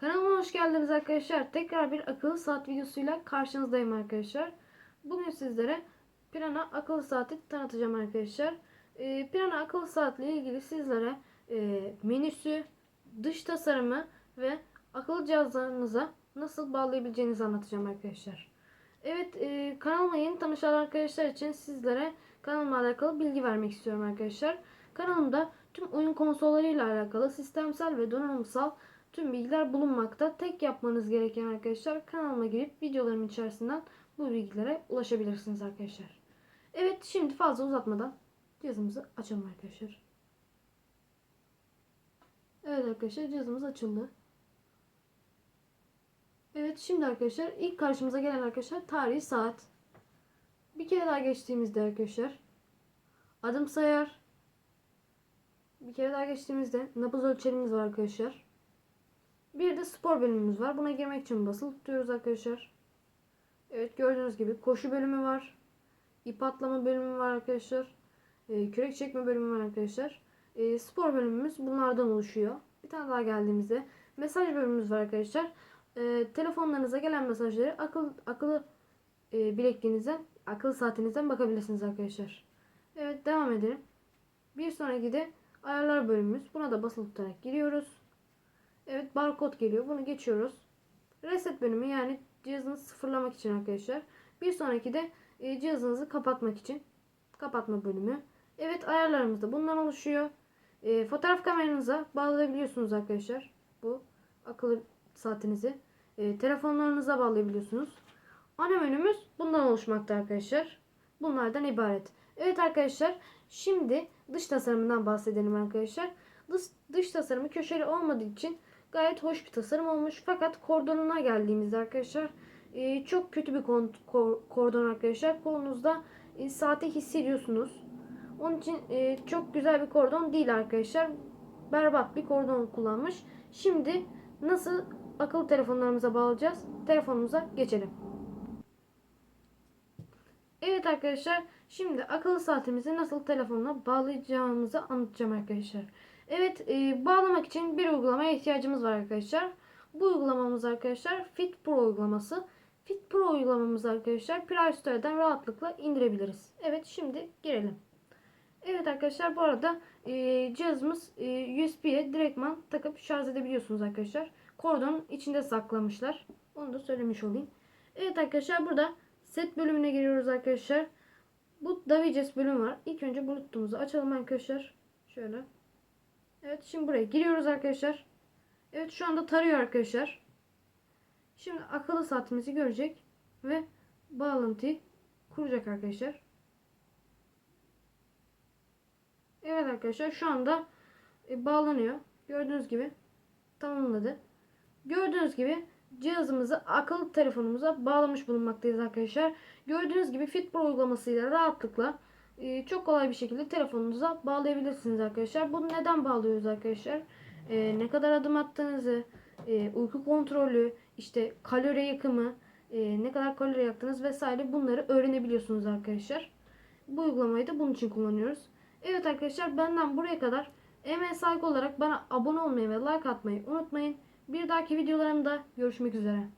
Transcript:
Kanalıma hoş geldiniz arkadaşlar. Tekrar bir akıllı saat videosuyla karşınızdayım arkadaşlar. Bugün sizlere Pirana akıllı saati tanıtacağım arkadaşlar. Ee, Pirana akıllı saatle ilgili sizlere e, menüsü, dış tasarımı ve akıllı cihazlarınıza nasıl bağlayabileceğinizi anlatacağım arkadaşlar. Evet e, kanalıma yeni tanışan arkadaşlar için sizlere kanalıma alakalı bilgi vermek istiyorum arkadaşlar. Kanalımda tüm oyun konsollarıyla alakalı sistemsel ve donanımsal tüm bilgiler bulunmakta. Tek yapmanız gereken arkadaşlar kanalıma girip videolarım içerisinden bu bilgilere ulaşabilirsiniz arkadaşlar. Evet şimdi fazla uzatmadan cihazımızı açalım arkadaşlar. Evet arkadaşlar cihazımız açıldı. Evet şimdi arkadaşlar ilk karşımıza gelen arkadaşlar tarihi saat. Bir kere daha geçtiğimizde arkadaşlar adım sayar. Bir kere daha geçtiğimizde nabız ölçerimiz var arkadaşlar. Bir de spor bölümümüz var. Buna girmek için basılı tutuyoruz arkadaşlar. Evet gördüğünüz gibi koşu bölümü var. İp atlama bölümü var arkadaşlar. Ee, kürek çekme bölümü var arkadaşlar. Ee, spor bölümümüz bunlardan oluşuyor. Bir tane daha geldiğimizde mesaj bölümümüz var arkadaşlar. Ee, telefonlarınıza gelen mesajları akıl akıllı e, bilekliğinizden, akıllı saatinizden bakabilirsiniz arkadaşlar. Evet devam edelim. Bir sonraki de ayarlar bölümümüz. Buna da basılı tutarak giriyoruz. Evet barkod geliyor. Bunu geçiyoruz. Reset bölümü yani cihazınızı sıfırlamak için arkadaşlar. Bir sonraki de e, cihazınızı kapatmak için kapatma bölümü. Evet ayarlarımız da bundan oluşuyor. E, fotoğraf kameranıza bağlayabiliyorsunuz arkadaşlar. Bu akıllı saatinizi. E, telefonlarınıza bağlayabiliyorsunuz. Ana menümüz bundan oluşmakta arkadaşlar. Bunlardan ibaret. Evet arkadaşlar şimdi dış tasarımından bahsedelim arkadaşlar. Dış, dış tasarımı köşeli olmadığı için gayet hoş bir tasarım olmuş. Fakat kordonuna geldiğimizde arkadaşlar e, çok kötü bir kordon arkadaşlar. Kolunuzda e, saati hissediyorsunuz. Onun için e, çok güzel bir kordon değil arkadaşlar. Berbat bir kordon kullanmış. Şimdi nasıl akıllı telefonlarımıza bağlayacağız? Telefonumuza geçelim. Evet arkadaşlar şimdi akıllı saatimizi nasıl telefonla bağlayacağımızı anlatacağım arkadaşlar. Evet e, bağlamak için bir uygulamaya ihtiyacımız var arkadaşlar. Bu uygulamamız arkadaşlar Fit Pro uygulaması. Fit Pro uygulamamız arkadaşlar Play Store'dan rahatlıkla indirebiliriz. Evet şimdi girelim. Evet arkadaşlar bu arada e, cihazımız e, USB'ye direktman takıp şarj edebiliyorsunuz arkadaşlar. Kordonun içinde saklamışlar. Onu da söylemiş olayım. Evet arkadaşlar burada set bölümüne giriyoruz arkadaşlar. Bu DaVinci bölüm var. İlk önce Bluetooth'umuzu açalım arkadaşlar. Şöyle. Evet şimdi buraya giriyoruz arkadaşlar. Evet şu anda tarıyor arkadaşlar. Şimdi akıllı saatimizi görecek ve bağlantıyı kuracak arkadaşlar. Evet arkadaşlar şu anda e, bağlanıyor. Gördüğünüz gibi tamamladı. Gördüğünüz gibi cihazımızı akıllı telefonumuza bağlamış bulunmaktayız arkadaşlar. Gördüğünüz gibi Fitbro uygulamasıyla rahatlıkla e, çok kolay bir şekilde telefonunuza bağlayabilirsiniz arkadaşlar. Bunu neden bağlıyoruz arkadaşlar? E, ne kadar adım attığınızı, e, uyku kontrolü, işte kalori yakımı, e, ne kadar kalori yaktınız vesaire bunları öğrenebiliyorsunuz arkadaşlar. Bu uygulamayı da bunun için kullanıyoruz. Evet arkadaşlar benden buraya kadar emeğe saygı olarak bana abone olmayı ve like atmayı unutmayın. Bir dahaki videolarımda görüşmek üzere.